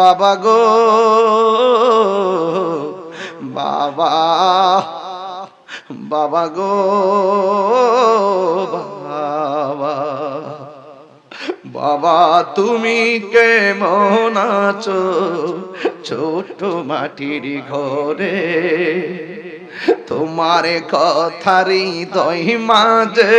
বাবা গো, বাবা বাবা গো, বাবা বাবা, তুমি কেমন আছো? ছোট মাটির ঘরে তোমার কথারি দই মাঝে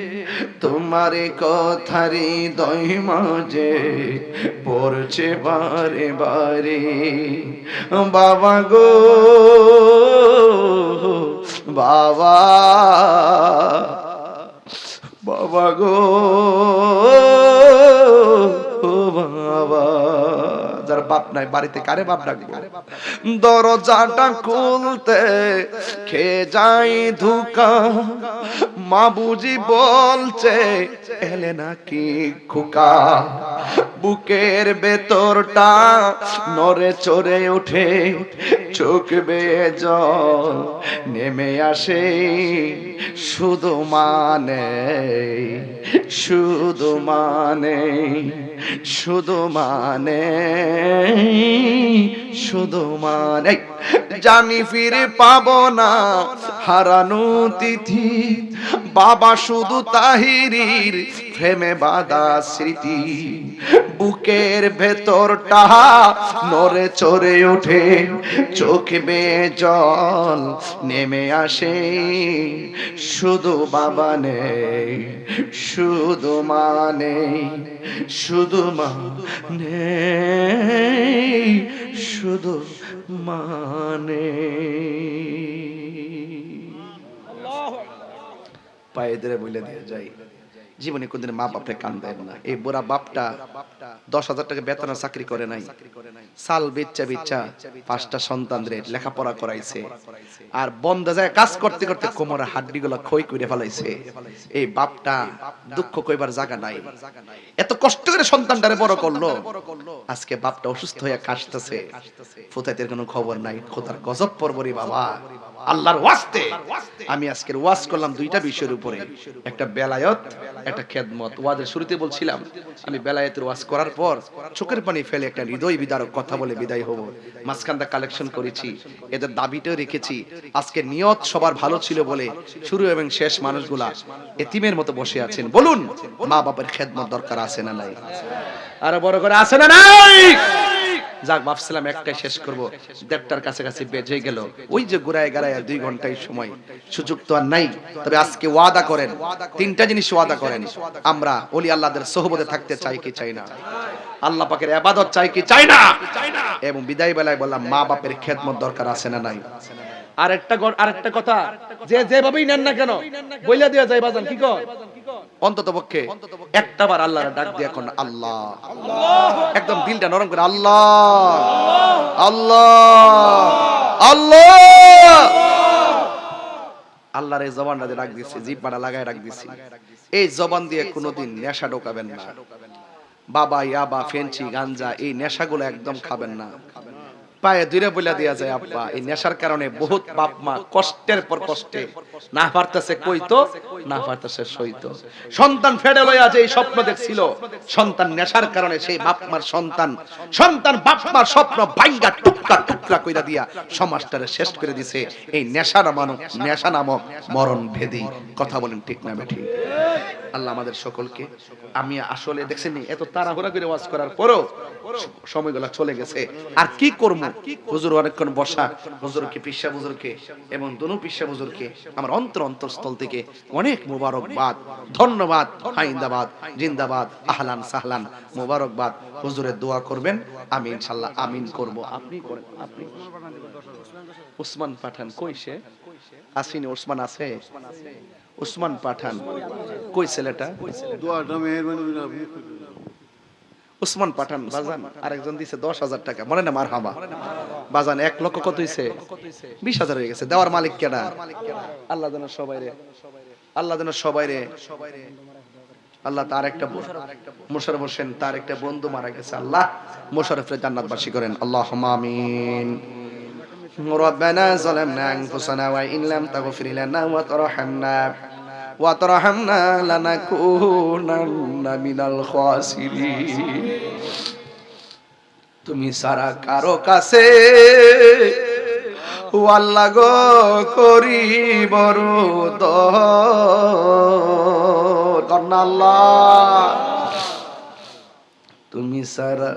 তোমার কথারি দই মাঝে পড়ছে বারে বারে। বাবা গো বাবা বাবা গো বাবা। যার বাপ নাই, বাড়িতে কারে বাপ ডাকবো? দরজাটা খুলতে খে যাই ধুকা? মা বুঝি বলছে, এলে নাকি খুকা? বুকের ভেতরটা নরে চড়ে ওঠে। চোখ বেয়ে জল নেমে আসে, শুধু মানে শুধু মানে শুধু মানে শুধু মানে। জানি ফিরে পাব না হারানো তিথি, বাবা শুধু তাহিরির প্রেমে বাধা স্মৃতি। বুকের ভেতরটা নরে চড়ে ওঠে চোখ বেয়ে জল নেমে আসে। শুধু বাবা নেই শুধু মানে শুধু মানে শুধু মানে পায়ে ধরে বলে দিয়ে যাই। জীবনে কোনদিন মা বাপরে কান দেয় না। এই বুড়া বাপটা দশ হাজার টাকা বেতনের চাকরি করে নাই। সাল বেচ্চা বেচ্চা পাঁচটা সন্তানদের লেখাপড়া করাইছে। আর বন্ধ যায় কাজ করতে করতে কোমরের হাড্ডি গুলো ক্ষয় করে ফেলাইছে। এই বাপটা দুঃখ কইবার জায়গা নাই। এত কষ্ট করে সন্তানটারে বড় করল। আজকে বাপটা অসুস্থ হয়ে কাশতেছে। ফুতাইতের কোনো খবর নাই। খোদার গজব পরবরি বাবা। আল্লাহর ওয়াস্তে। আমি আজকের ওয়াজ করলাম দুইটা বিষয়ের উপরে। একটা বেলায়ত একটা খেদমত। ওয়াজের শুরুতে বলছিলাম, আমি বেলায়েতের ওয়াজ করার পর চোখের পানি ফেলে একটা হৃদয় বিদারক কথা বলে বিদায় হব। মাঝখানটা কালেকশন করেছি, এদের দাবিটাও রেখেছি। আজকে নিয়ত সবার ভালো ছিল বলে শুরু এবং শেষ মানুষগুলা এতিমের মতো বসে আছেন। বলুন মা বাবার খেদমত দরকার আছে না নাই? আরও বড় করে আছে না নাই? যাক ভাবছিলাম একটাই শেষ করব। দেড়টার কাছে কাছে বেজে গেল। ওই যে গোড়ায় গাড়ায় দুই ঘন্টায় সময়। সুযোগ তো আর নাই। তবে আজকে ওয়াদা করেন। তিনটা জিনিস ওয়াদা করেন। আমরা অলি আল্লাহদের সহবদে থাকতে চাই কি চাই না? আল্লাহ পাকের আবাদত চাই কি চাই না? এবং বিদায় বেলায় বললাম মা বাপের খেদমত দরকার আছে না নাই? কথা। যে যেভাবেই নেন না কেন, বইলা যায় বাজান কি অন্তত পক্ষে একটা বার আল্লাহর ডাক দিয়ে এখন আল্লাহ। একদম দিলটা নরম করে আল্লাহ। আল্লাহ। আল্লাহ। আল্লাহর এই জবানটা দিয়ে ডাক দিচ্ছি জিব্বাটা লাগায় ডাক দিচ্ছি এই জবান দিয়ে কোনোদিন নেশা ঢোকাবেন না। বাবা, ইয়াবা ফেন্সি গাঞ্জা, এই নেশাগুলো একদম খাবেন না। পায়ে দূরে বলে দেয়া যায়, আব্বা। এই নেশার কারণে বহুত বাপ মা কষ্টের পর কষ্টে। না পারতেছে কইতো, না পারতেছে সইতো। সন্তান ফেডে লইয়া যে এই স্বপ্ন দেখছিল, সন্তান নেশার কারণে সেই বাপ মার সন্তান সন্তান বাপ মার স্বপ্ন ভাঙ্গা টুকরা টুকরা কইরা দিয়া সমাজটারে শেষ করে দিছে। এই নেশা নামক নেশা নামক মরণ ভেদি। কথা বলেন ঠিক না বেঠি? আল্লাহ আমাদের সকলকে, আমি আসলে দেখছেন এত তাড়াহুড়া করে ওয়াজ করার পরও সময়গুলো চলে গেছে। আর কি করব হুজুর অনেকক্ষণ বসা হুজুরকে পিসা হুজুরকে এবং দনু পিসা হুজুরকে আমার অন্তর অন্তরস্থল থেকে অনেক মুবারকবাদ ধন্যবাদ হাইন্দাবাদ জিন্দাবাদ আহলান সাহলান মুবারকবাদ। হুজুরের দোয়া করবেন আমি ইনশাল্লাহ আমিন করব। আপনি করেন আপনি উসমান পাঠান কই সে? আসিনি ওসমান আছে? ওসমান পাঠান কই ছেলেটা? দোয়াটা মেহরবানি করে আপনি করবেন। ওসমান পাঠান বাজান আরেকজন দিছে দশ হাজার টাকা মনে না মার হাবা বাজান এক লক্ষ কত হইছে বিশ হাজার হয়ে গেছে দেওয়ার মালিক কেনা আল্লাহ যেন সবাই রে আল্লাহ যেন সবাই রে আল্লাহ তার একটা মোশারফ হোসেন তার একটা বন্ধু মারা গেছে আল্লাহ মোশারফের জান্নাতবাসী করেন আল্লাহ আমিন ربنا ظلمنا أنفسنا وإن لم تغفر لنا وترحمنا وترحمنا لنكونن من الخاسرين তুমি সারা কারো কাছে ও আল্লাহ গো করি বড় আল্লাহ তুমি সারা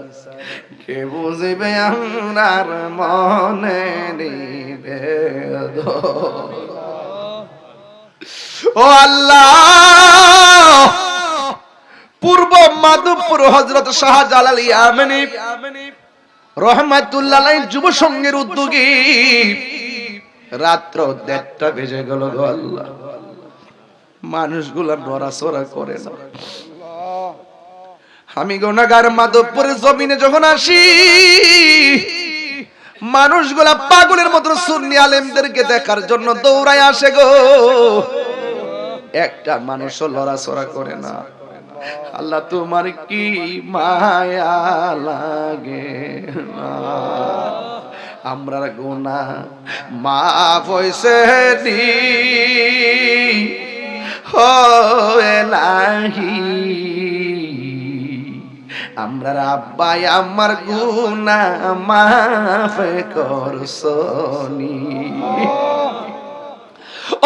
কে বুঝবে আমার মনে নিবে ও আল্লাহ। পূর্ব মাধবপুর হজরত শাহজালাল ইয়ামানি রহমাতুল্লাহ যুব সংঘের উদ্যোগী রাত্র দেড়টা বেজে গেল আল্লাহ। মানুষগুলা নড়াচড়া করে না। আমি গোনাগার মাধবপুরের জমিনে যখন আসি, মানুষগুলা পাগলের মতো সুন্নি আলেমদেরকে দেখার জন্য দৌড়ায় আসে গো। একটা মানুষও লড়াচড়া করে না। আল্লাহ তোমার কি মায়া লাগে আমরা গোনা হইছে নি। হয় নাহি। আমরা আব্বাই আমার গুনা মাফ করছনি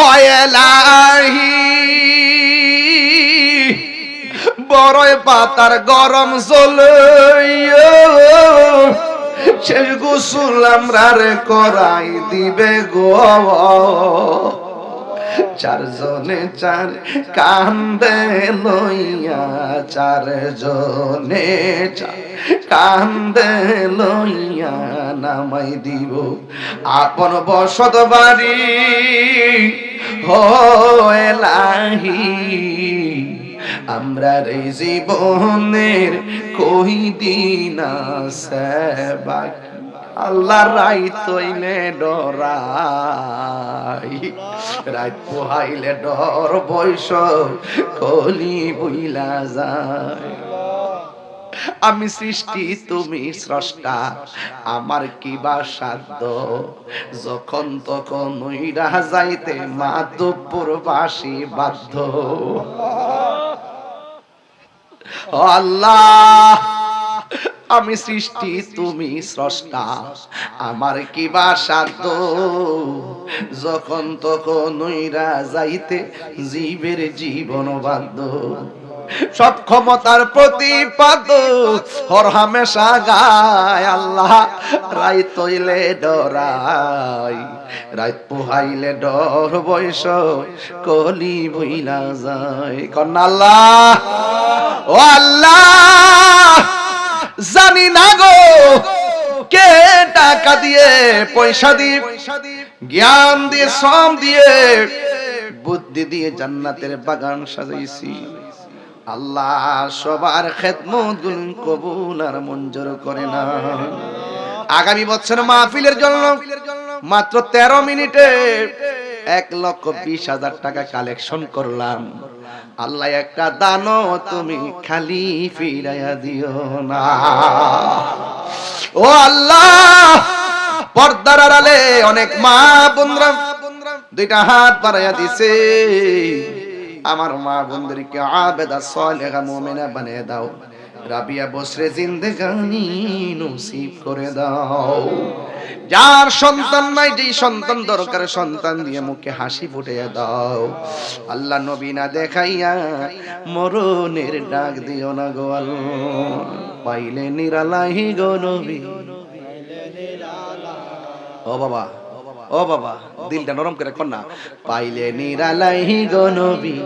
অয়লাহি বড়ই পাতার গরম চলে শেষ আমরা রে করাই দিবে গো। চারজনে চার কান্দে লইয়া, চারজনে চার কান্দে লইয়া নামাই দিব। আপন বসত বাড়ি হলাহি আমরা রে জীবনের কই দিন বাকি আল্লাহ রাই তৈলে ডরাই। রাত পোহাইলে ডর বৈশ কলি বুইলা যায়। আমি সৃষ্টি, তুমি স্রষ্টা, আমার কি বা সাধ্য? যখন তখন নইরা যাইতে মাধবপুর বাসী বাধ্য। আল্লাহ! আমি সৃষ্টি, তুমি স্রষ্টা। আমার কি বা যখন তখন নইরা যাইতে জীবের জীবন বাধ্য। সব ক্ষমতার প্রতিপাদ, হর হামেশা গায় আল্লাহ। রাই তৈলে ডরাই রাত পোহাইলে ডর বয়স কলি বইলা যায়। কন্যা আল্লাহ, ও আল্লাহ! জানি না গো। কে টাকা দিয়ে পয়সা দিয়ে, জ্ঞান দিয়ে, শ্রম দিয়ে বুদ্ধি দিয়ে জান্নাতের বাগান সাজাইছি। আল্লাহ সবার খেদমতগুলো কবুল আর মঞ্জুর করে না। আগামী বছর মাহফিলের জন্য মাত্র তেরো মিনিটে এক লক্ষ বিশ হাজার টাকা কালেকশন করলাম। আল্লাহ একটা দানো তুমি খালি ফিরাইয়া দিও না। ও আল্লাহ, পর্দার আড়ালে অনেক মা বন্ধুরা দুইটা হাত বাড়াইয়া দিছে। আমার মা বন্ধুরকে আবেদা, সলেহা, মোমেনা বানিয়ে দাও। রাবিয়া বসরে জিন্দেগানি নসিব করে দাও। যার সন্তান নাই, যেই সন্তান দরকার, সন্তান দিয়ে মুখে হাসি ফুটিয়ে দাও। আল্লাহ নবী না দেখাইয়া মরণের ডাক দিও না গো আল্লাহ। পাইলে নিরালাহি গো নবী। ও বাবা ও বাবা, দিলটা নরম করে না। পাইলে নিরালাহি গো নবী।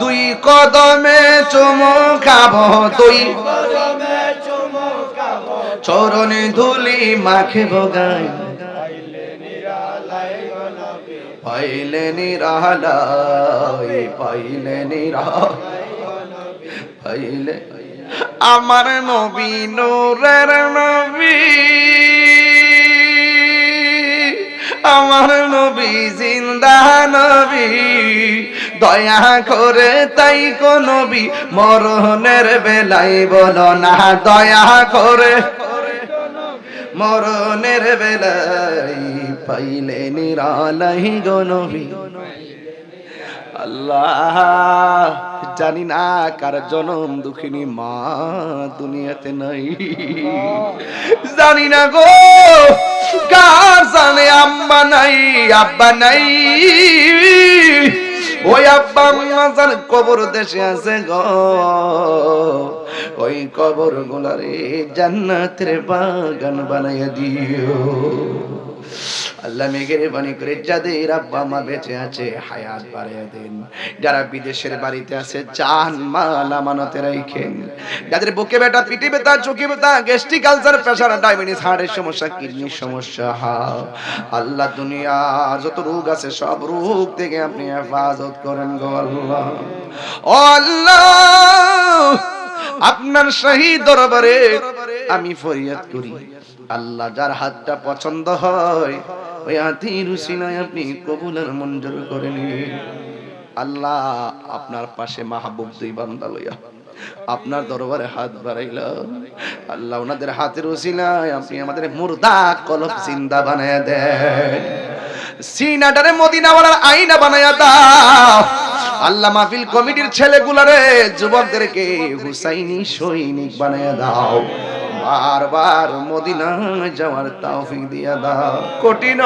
দুই কদমে চুমু খাব দুই চরণে ধুলি মাখে বগাই পাইলে নিরালাই পাইলে নিরালাই, পাইলে আমার নবী, নূরের নবী। আমার নবী, জিন্দা নবী। দয়া করে তাই কো নবী, মরণের বেলায় বলো না। দয়া করে মরণের বেলায় পাইলে নিরালাই গো নবী। আল্লাহ, জানি না কার জনম দুঃখিনী মা দুনিয়াতে নাই। জানি না গো কার জানে আম্মা নাই, আব্বা নাই। ওই আব্বা মাজার কবর দেশে আছে গো ওই কবর গুলারে জান্নাতের বাগান বানাইয়া দিও। আল্লাহ মেঘের বাণী করে যাদের আব্বা মা বেঁচে আছে হায়াত বাড়িয়ে দেন। যারা বিদেশের বাড়িতে আছে, চান মাল আমানতে রাখেন যাদের বুকে ব্যথা, পিঠে ব্যথা, চোখে ব্যথা, গ্যাস্ট্রিক আলসার প্রেসার ডায়াবেটিস হার্টের সমস্যা, কিডনির সমস্যা আল্লাহ দুনিয়া যত রোগ আছে, সব রোগ থেকে আপনি হেফাজত করেন গো আল্লাহ। আল্লাহ, আপনার শহীদ দরবারে আমি ফরিয়াদ করি। আল্লাহ যার হাতটা পছন্দ হয়, ওই হাতির উসিলায় আপনি কবুলের মঞ্জুর করে নিন। আল্লাহ আপনার পাশে মাহবুব দুই বান্দা লইয়া আপনার দরবারে হাত বাড়াইলাম। আল্লাহ ওনাদের হাতের উসিলায় আপনি আমাদের মুর্দা কলব জিন্দা বানায় দেন। সিনাটারে মদিনাওয়ালার আইনা বানায়া দাও। আল্লাহ মাহফিল কমিটির ছেলেগুলারে, যুবকদেরকে হুসাইনি সৈনিক বানায়া দাও। বারবার মদিনা যাওয়ার তৌফিক দিয়া দাও কঠিন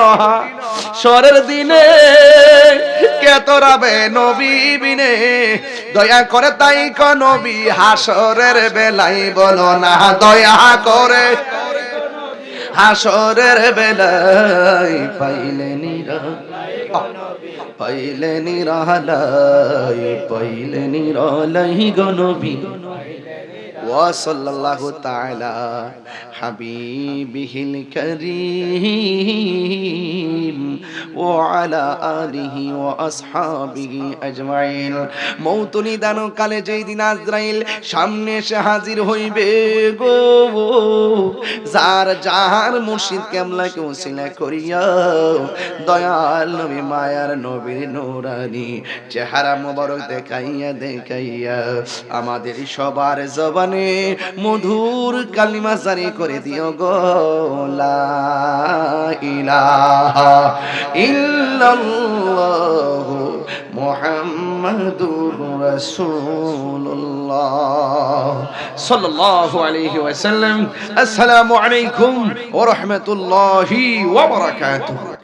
সরের দিনে কে তোরাবে নবী বিনে দয়া করে তাই ক নবী হাসরের বেলাই বলো না দয়া করে হাসরের বেলাই পাইলে নিরা পাইলে নিরালাই পাইলে নিরালাই গনবী وصلى الله تعالى حبيبه الكريم وعلى آله وأصحابه أجمعين মৌতনি দানো কালে যেই দিন আজরাইল সামনে এসে হাজির হইবে গো যার যার মুর্শিদ কেমলাকে উসিলা করিয়া দয়াল নবী মায়ার নবীর নোরানি চেহারা মোবারক দেখাইয়া দেখাইয়া আমাদের সবার জবানে মধুর কালিমা জারি করে দিও গো, লা ইলাহা ইল্লাল্লাহু মুহাম্মাদুর রাসূলুল্লাহ সাল্লাল্লাহু আলাইহি ওয়াসাল্লাম। আসসালামু আলাইকুম ওয়া রাহমাতুল্লাহি ওয়া বারাকাতুহু।